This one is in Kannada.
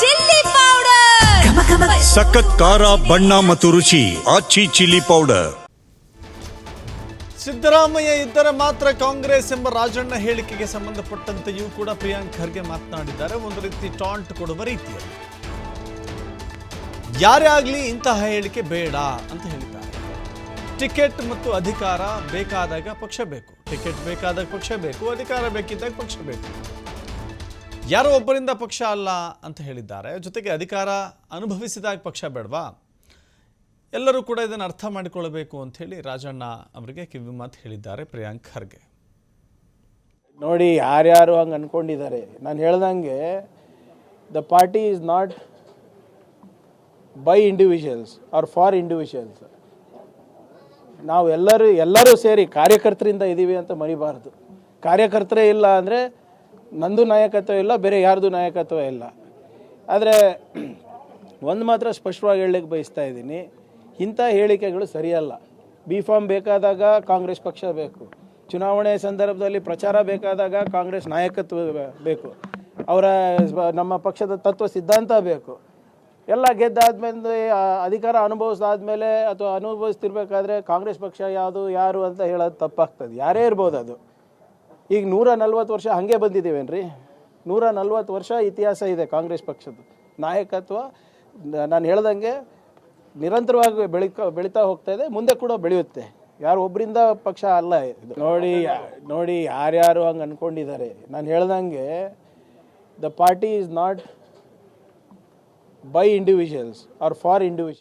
Chilli powder. ಸಖತ್ ಖಾರ ಬಣ್ಣ ಮತ್ತು ರುಚಿ ಆಚಿ ಚಿಲ್ಲಿ ಪೌಡರ್. ಸಿದ್ದರಾಮಯ್ಯ ಇದ್ದರೆ ಮಾತ್ರ ಕಾಂಗ್ರೆಸ್ ಎಂಬ ರಾಜಣ್ಣ ಹೇಳಿಕೆಗೆ ಸಂಬಂಧಪಟ್ಟಂತೆಯೂ ಕೂಡ ಪ್ರಿಯಾಂಕ್ ಖರ್ಗೆ ಮಾತನಾಡಿದ್ದಾರೆ. ಒಂದು ರೀತಿ ಟಾಂಟ್ ಕೊಡುವ ರೀತಿಯಲ್ಲಿ. ಯಾರೇ ಆಗಲಿ ಇಂತಹ ಹೇಳಿಕೆ ಬೇಡ ಅಂತ ಹೇಳಿದ್ದಾರೆ. ಟಿಕೆಟ್ ಮತ್ತು ಅಧಿಕಾರ ಬೇಕಾದಾಗ ಪಕ್ಷ ಬೇಕು. ಟಿಕೆಟ್ ಬೇಕಾದಾಗ ಪಕ್ಷ ಬೇಕು. ಅಧಿಕಾರ ಬೇಕಿದ್ದಾಗ ಪಕ್ಷ ಬೇಕು. ಯಾರೋ ಒಬ್ಬರಿಂದ ಪಕ್ಷ ಅಲ್ಲ ಅಂತ ಹೇಳಿದ್ದಾರೆ. ಜೊತೆಗೆ ಅಧಿಕಾರ ಅನುಭವಿಸಿದಾಗ ಪಕ್ಷ ಬೇಡವಾ? ಎಲ್ಲರೂ ಕೂಡ ಇದನ್ನು ಅರ್ಥ ಮಾಡಿಕೊಳ್ಳಬೇಕು ಅಂತ ಹೇಳಿ ರಾಜಣ್ಣ ಅವರಿಗೆ ಕಿವಿ ಮಾತು ಹೇಳಿದ್ದಾರೆ ಪ್ರಿಯಾಂಕ್ ಖರ್ಗೆ. ನೋಡಿ, ಯಾರ್ಯಾರು ಹಂಗೆ ಅನ್ಕೊಂಡಿದ್ದಾರೆ. ನಾನು ಹೇಳ್ದಂಗೆ the party is not by individuals or for individuals ನಾವು ಎಲ್ಲರೂ ಎಲ್ಲರೂ ಸೇರಿ ಕಾರ್ಯಕರ್ತರಿಂದ ಇದ್ದೀವಿ ಅಂತ ಮರಿಬಾರ್ದು. ಕಾರ್ಯಕರ್ತರೇ ಇಲ್ಲ ಅಂದರೆ ನಂದು ನಾಯಕತ್ವ ಇಲ್ಲ, ಬೇರೆ ಯಾರ್ದು ನಾಯಕತ್ವ ಇಲ್ಲ. ಆದರೆ ಒಂದು ಮಾತ್ರ ಸ್ಪಷ್ಟವಾಗಿ ಹೇಳಲಿಕ್ಕೆ ಬಯಸ್ತಾ ಇದ್ದೀನಿ. ಇಂಥ ಹೇಳಿಕೆಗಳು ಸರಿಯಲ್ಲ. ಬಿ ಫಾರ್ಮ್ ಬೇಕಾದಾಗ ಕಾಂಗ್ರೆಸ್ ಪಕ್ಷ ಬೇಕು. ಚುನಾವಣೆ ಸಂದರ್ಭದಲ್ಲಿ ಪ್ರಚಾರ ಬೇಕಾದಾಗ ಕಾಂಗ್ರೆಸ್ ನಾಯಕತ್ವ ಬೇಕು. ಅವರ ನಮ್ಮ ಪಕ್ಷದ ತತ್ವ ಸಿದ್ಧಾಂತ ಬೇಕು. ಎಲ್ಲ ಗೆದ್ದಾದ್ಮೇಲೆ ಅಧಿಕಾರ ಅನುಭವಿಸಾದ್ಮೇಲೆ ಅಥವಾ ಅನುಭವಿಸ್ತಿರ್ಬೇಕಾದ್ರೆ ಕಾಂಗ್ರೆಸ್ ಪಕ್ಷ ಯಾವುದು, ಯಾರು ಅಂತ ಹೇಳೋದು ತಪ್ಪಾಗ್ತದೆ. ಯಾರೇ ಇರ್ಬೋದು ಅದು. ಈಗ ನೂರ ನಲ್ವತ್ತು ವರ್ಷ ಹಾಗೆ ಬಂದಿದ್ದೀವೇನ್ರಿ? ನೂರ ನಲ್ವತ್ತು ವರ್ಷ ಇತಿಹಾಸ ಇದೆ ಕಾಂಗ್ರೆಸ್ ಪಕ್ಷದ್ದು. ನಾಯಕತ್ವ, ನಾನು ಹೇಳ್ದಂಗೆ ನಿರಂತರವಾಗಿ ಬೆಳಿಕ, ಬೆಳೀತಾ ಹೋಗ್ತಾ ಇದೆ, ಮುಂದೆ ಕೂಡ ಬೆಳೆಯುತ್ತೆ. ಯಾರು ಒಬ್ಬರಿಂದ ಪಕ್ಷ ಅಲ್ಲ ಇದು. ನೋಡಿ ನೋಡಿ, ಯಾರ್ಯಾರು ಹಂಗೆ ಅಂದ್ಕೊಂಡಿದ್ದಾರೆ ನಾನು ಹೇಳ್ದಂಗೆ the party is not by individuals or for individual